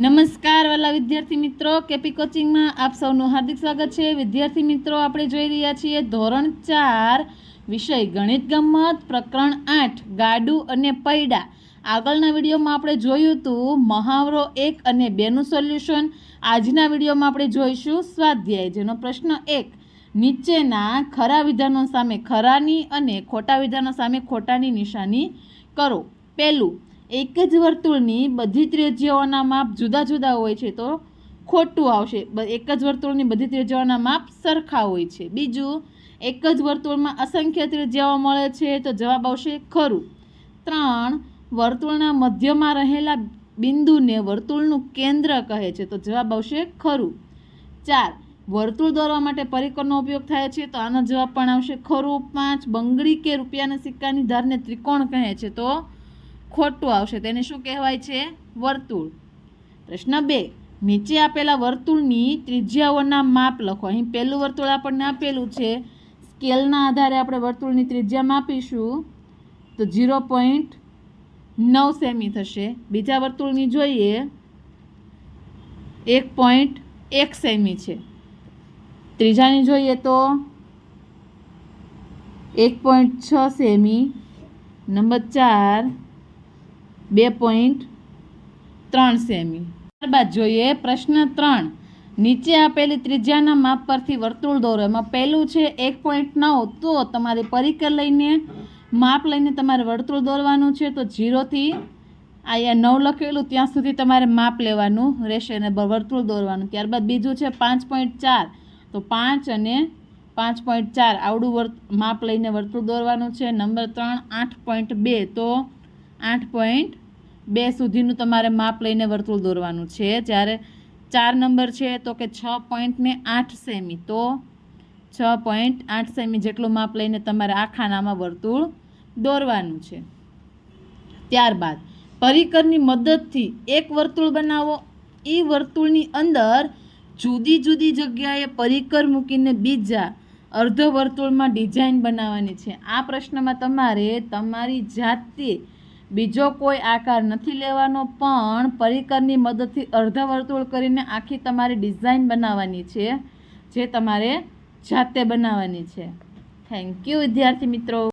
નમસ્કાર વાલા વિદ્યાર્થી મિત્રો, કેપી કોચિંગમાં આપ સૌનું હાર્દિક સ્વાગત છે. વિદ્યાર્થી મિત્રો, આપણે જોઈ રહ્યા છીએ ધોરણ ચાર, વિષય ગણિત ગમત, પ્રકરણ આઠ, ગાડું અને પૈડા. આગળના વિડીયોમાં આપણે જોયું હતું મહાવરો એક અને બેનું સોલ્યુશન. આજના વિડીયોમાં આપણે જોઈશું સ્વાધ્યાય, જેનો પ્રશ્ન એક. નીચેના ખરા વિધાનો સામે ખરાની અને ખોટા વિધાનો સામે ખોટાની નિશાની કરો. પહેલું એક જ વર્તુળની બધી ત્રિજ્યાઓના માપ જુદા જુદા હોય છે તો ખોટું આવશે. એક જ વર્તુળની બધી ત્રિજ્યાઓના માપ સરખા હોય છે. બીજું, એક જ વર્તુળમાં અસંખ્ય ત્રિજ્યાઓ મળે છે તો જવાબ આવશે ખરું. ત્રણ, વર્તુળના મધ્યમાં રહેલા બિંદુને વર્તુળનું કેન્દ્ર કહે છે તો જવાબ આવશે ખરું. ચાર, વર્તુળ દોરવા માટે પરિકરનો ઉપયોગ થાય છે તો આનો જવાબ પણ આવશે ખરું. પાંચ, બંગડી કે રૂપિયાના સિક્કાની ધારને ત્રિકોણ કહે છે તો ખોટું આવશે. તેને શું કહેવાય છે? વર્તુળ. પ્રશ્ન બે. નીચે આપેલા વર્તુળની ત્રિજ્યાઓના માપ લખો. અહીં પહેલું વર્તુળ આપણને આપેલું છે. સ્કેલના આધારે આપણે વર્તુળની ત્રિજ્યા માપીશું. તો ઝીરો પોઈન્ટ નવ સેમી થશે. બીજા વર્તુળની જોઈએ. એક પોઈન્ટ એક સેમી છે. ત્રીજાની જોઈએ તો એક પોઈન્ટ છ સેમી. નંબર ચાર. બે પોઈન્ટ ત્રણ સેમી. ત્યારબાદ જોઈએ પ્રશ્ન ત્રણ. નીચે આપેલી ત્રિજ્યાના માપ પરથી વર્તુળ દોરો. એમાં પહેલું છે એક પોઈન્ટ નવ. તો તમારે પરિકર લઈને, માપ લઈને તમારે વર્તુળ દોરવાનું છે. તો જીરોથી અહીંયા નવ લખેલું, ત્યાં સુધી તમારે માપ લેવાનું રહેશે અને વર્તુળ દોરવાનું. ત્યારબાદ બીજું છે પાંચ પોઈન્ટ ચાર. તો પાંચ અને પાંચ પોઈન્ટ ચાર. આવડું વર્ત માપ લઈને વર્તુળ દોરવાનું છે. નંબર ત્રણ, આઠ પોઈન્ટ બે. તો આઠ પોઈન્ટ બે સુધીનું તમારે માપ લઈને વર્તુળ દોરવાનું છે. જ્યારે ચાર નંબર છે તો કે છ પોઈન્ટ ને આઠ સેમી. તો છ પોઈન્ટ આઠ સેમી જેટલું માપ લઈને તમારે આ ખાનામાં વર્તુળ દોરવાનું છે. ત્યારબાદ પરિકરની મદદથી એક વર્તુળ બનાવો. એ વર્તુળની અંદર જુદી જુદી જગ્યાએ પરિકર મૂકીને બીજા અર્ધ વર્તુળમાં ડિઝાઇન બનાવવાની છે. આ પ્રશ્નમાં તમારે તમારી જાતે બીજો કોઈ આકાર નથી લેવાનો, પણ પરિકરની મદદથી અર્ધા વર્તુળ કરીને આખી તમારી ડિઝાઇન બનાવવાની છે, જે તમારે જાતે બનાવવાની છે. થેન્ક યુ વિદ્યાર્થી મિત્રો.